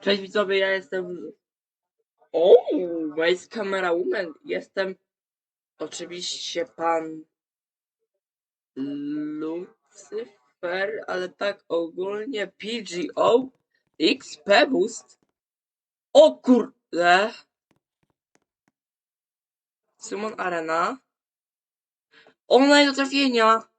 Cześć widzowie, ja jestem... O, jest kamera woman. Jestem oczywiście pan Lucyfer, ale tak ogólnie PGO XP Boost. O kurde! Simon Arena. Ona jest do trafienia!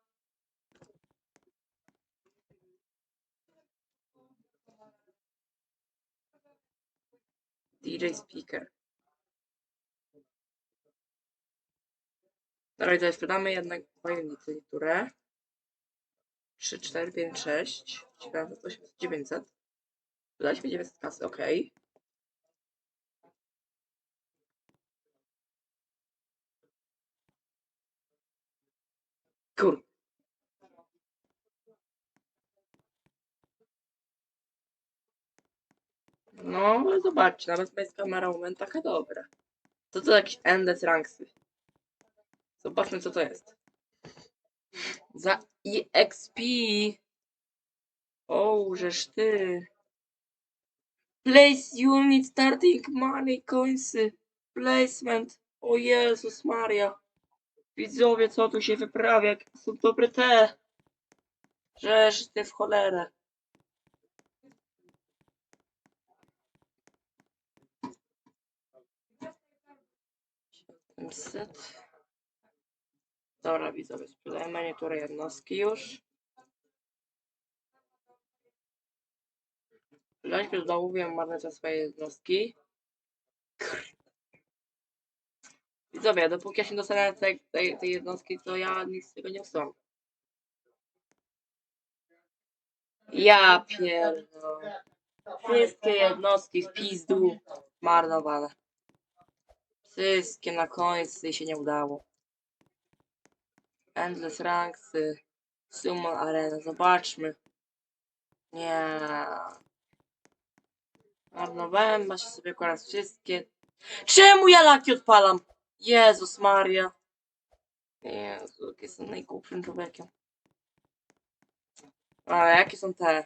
DJ Speaker. Dobra, tutaj sprzedamy jednak wojownicy niektóre. 3, 4, 5, 6. 900, 800, 900. Dodaliśmy 900 kasy, ok. Kur. No, zobaczcie, nawet bez kamera moment taka dobra. Co to jakieś endless ranksy? Zobaczmy co to jest. Za EXP. O, żeż ty. Place unit starting money coinsy. Placement. O Jezus Maria. Widzowie, co tu się wyprawia? Jakie są dobre te. Żeż ty w cholerę. Set. Dobra, widzowie, sprzedajemy niektóre jednostki już. Najpierw zamówiłem marne te swoje jednostki. Widzowie, dopóki ja się dostanę tej, tej, tej jednostki, to ja nic z tego nie usuwam. Ja pierdolę. Wszystkie jednostki w pizdu marnowane. Wszystkie na końcu się nie udało. Endless Ranksy. Summon Arena. Zobaczmy. Nie. Marnowałem, ma się sobie akurat wszystkie. Czemu ja laki odpalam? Jezus Maria. Jezu, jak jestem najgłupszym człowiekiem. Ale jakie są te?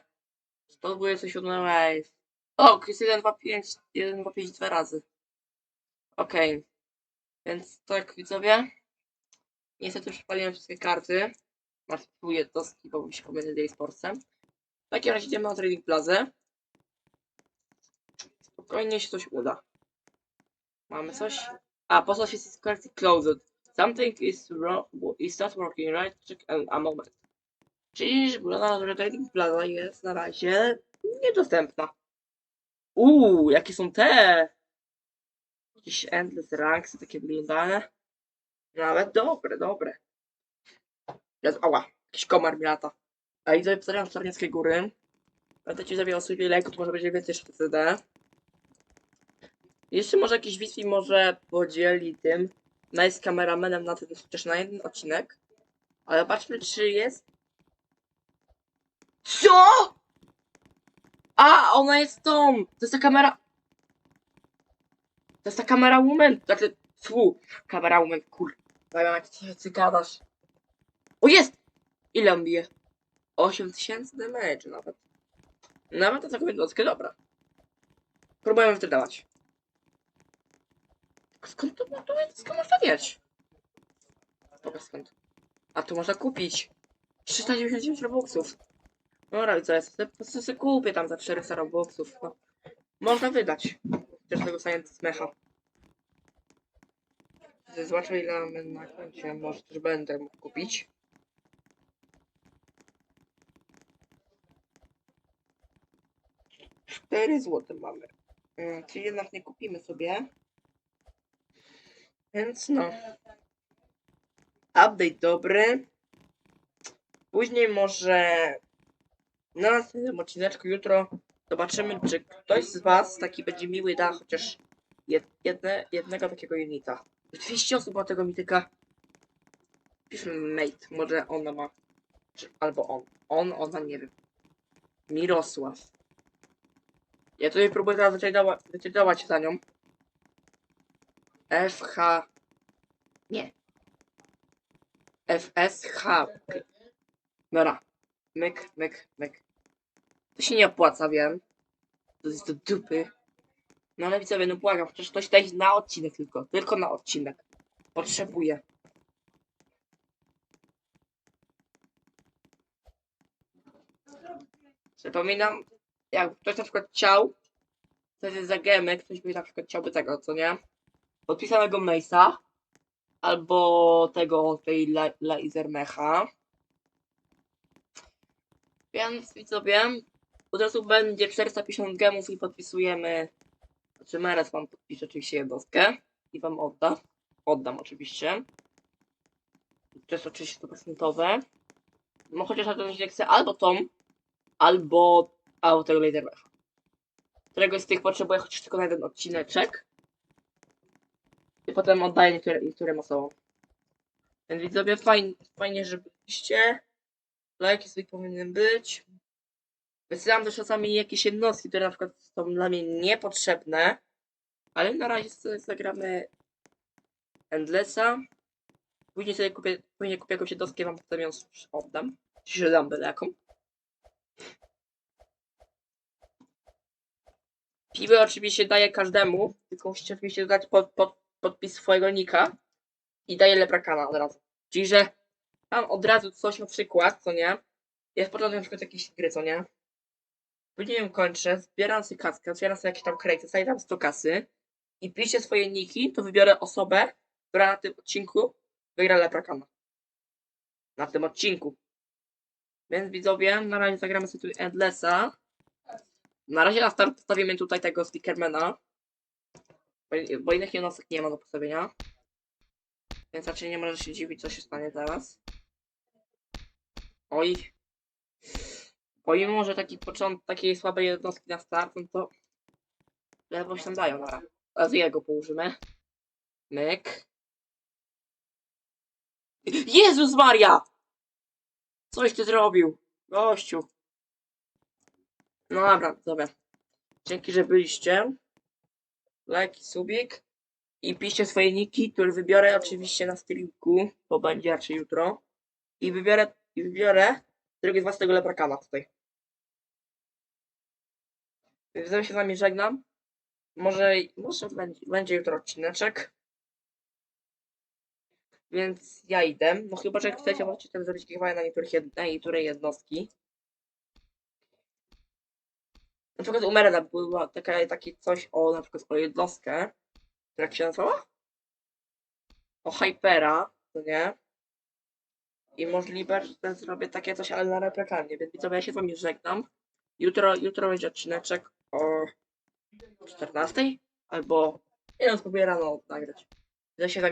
127 wave. O, jest 1, 2, 5, 1, 2, 5 dwa razy. Okej. Więc tak, widzowie. Niestety przepaliłem wszystkie karty. Masz tu jednostki, bo mi się pomylił z Sportsem. W takim razie idziemy na Trading Plaza. Spokojnie się coś uda. Mamy coś? A, post office is correctly closed. Something is wrong, is not working right. Check a, moment. Czyli wygląda na to, że Trading Plaza jest na razie niedostępna. Uuu, jakie są te? Jakieś endless ranks, takie wyglądane. Nawet dobre, dobre. Jest, ała, jakiś komar mi lata. A i sobie z Czarnieckiej Góry. Ci zawijał sobie lejku, to może będzie więcej CD. Jeszcze może jakiś Wi-Fi może podzieli tym nice kameramenem na ten, chociaż na jeden odcinek. Ale zobaczmy, czy jest. CO?! A, ona jest tą! To jest ta kamera. To jest ta kamera woman. Znaczy, fu, kamera woman, kur. Daj, co ty gadasz? O, jest! Ile on bije? 8000 damage nawet. Nawet na taką jednostkę, dobra. Próbujemy wytrenować. Skąd to, to jednostkę można mieć? Dobra, skąd? A tu można kupić. 399 robuxów. Dobra, widzę, ja sobie, sobie kupię tam za 400 robuxów. No. Można wydać. Tego Science Mecha. Zobaczę ile mamy na koncie, może też będę mógł kupić. Cztery złote mamy. Mm, Czyli jednak nie kupimy sobie. Więc no. Update dobry. Później może na następnym odcineczku jutro zobaczymy, czy ktoś z Was taki będzie miły da chociaż jed, jedne, jednego takiego unita. 200 osób ma tego mityka. Piszmy mate, może ona ma. Czy, albo on. On, ona, nie wiem. Mirosław. Ja tutaj próbuję teraz wytradować za nią. FH. Nie. FSH. Dobra. Myk, myk, myk. To się nie opłaca, wiem. To jest do dupy. No ale widzowie, no błagam, chociaż ktoś daj na odcinek tylko. Tylko na odcinek. Potrzebuję. Przypominam, jak ktoś na przykład chciał, to jest za gemy, ktoś by na przykład chciałby tego, co nie? Podpisanego Mace'a, albo tego, tej la- laser mecha. Więc widzowie, od razu będzie 450 gemów i podpisujemy, znaczy Meres wam podpisze oczywiście jednostkę i wam odda. Oddam oczywiście. To jest oczywiście 100%. No chociaż na ten chcę albo tą, albo, albo tego laser mecha. Którego z tych potrzebuję chociaż tylko na jeden odcineczek. I potem oddaję niektóre, niektórym osobom. Więc widzowie, fajnie, fajnie że byliście. Lajki sobie powinny być. Wysyłam też czasami jakieś jednostki, które na przykład są dla mnie niepotrzebne. Ale na razie sobie zagramy Endlessa. Później sobie kupię, później kupię jakąś jednostkę, wam potem ją oddam. Czy dam byle jaką. Piły oczywiście daję każdemu, tylko musicie oczywiście dodać pod, pod, podpis swojego nika i daję leprakana od razu. Czyli, że mam od razu coś na przykład, co nie? Jest początek na przykład jakiejś gry, co nie? Później ją kończę, zbieram sobie kaskę, otwieram sobie jakieś tam krejty, staję tam 100 kasy i piszę swoje niki, to wybiorę osobę, która na tym odcinku wygra leprakana. Na tym odcinku. Więc widzowie, na razie zagramy sobie tu Endlessa. Na razie na start postawimy tutaj tego Stickermana. Bo, bo innych jednostek nie ma do postawienia. Więc raczej nie może się dziwić, co się stanie teraz. Oj. Pomimo, że taki początek takiej słabej jednostki na start, no to lewo się tam dają na A z jego położymy. Myk. Jezus Maria! Coś ty zrobił, gościu. No dobra, dobra. Dzięki, że byliście. Lajki, subik. I piszcie swoje niki, które wybiorę oczywiście na streamku, bo będzie raczej jutro. I wybiorę, i wybiorę któregoś z was tego leprakana tutaj. Ja się z wami żegnam. Może, może będzie, jutro odcineczek. Więc ja idę. No chyba, że chcecie, możecie też zrobić giveaway na niektórych na niektóre jednostki. Na przykład u Merena była taka, takie coś o na przykład o jednostkę. Jak się nazwała? O Hypera, to nie? I możliwe, że zrobię takie coś, ale na replekanie. Więc widzowie, ja się z wami żegnam. Jutro, jutro będzie odcineczek o 14? Albo... Wiem, spróbuję rano nagrać. Ja się